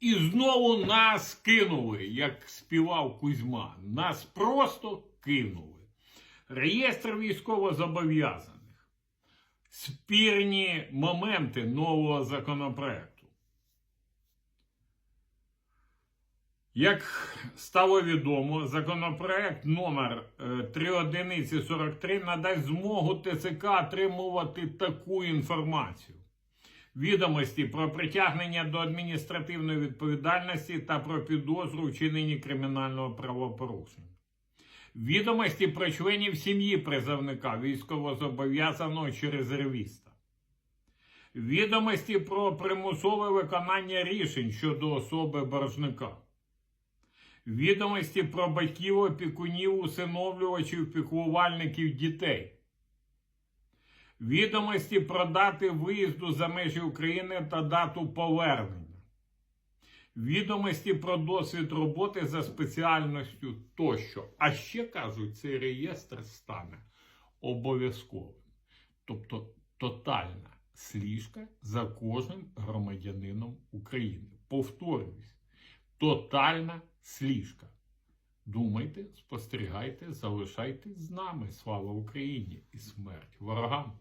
І знову нас кинули, як співав Кузьма. Нас просто кинули. Реєстр військовозобов'язаних. Спірні моменти нового законопроекту. Як стало відомо, законопроект номер е, 3.1.43 надасть змогу ТЦК отримувати таку інформацію. Відомості про притягнення до адміністративної відповідальності та про підозру вчиненні кримінального правопорушення. Відомості про членів сім'ї призовника військовозобов'язаного чи резервіста. Відомості про примусове виконання рішень щодо особи боржника. Відомості про батьків, опікунів, усиновлювачів, піклувальників дітей. Відомості про дати виїзду за межі України та дату повернення. Відомості про досвід роботи за спеціальністю тощо. А ще кажуть, цей реєстр стане обов'язковим. Тобто тотальна сліжка за кожним громадянином України. Повторююсь, тотальна сліжка. Думайте, спостерігайте, залишайтесь з нами. Слава Україні і смерть ворогам!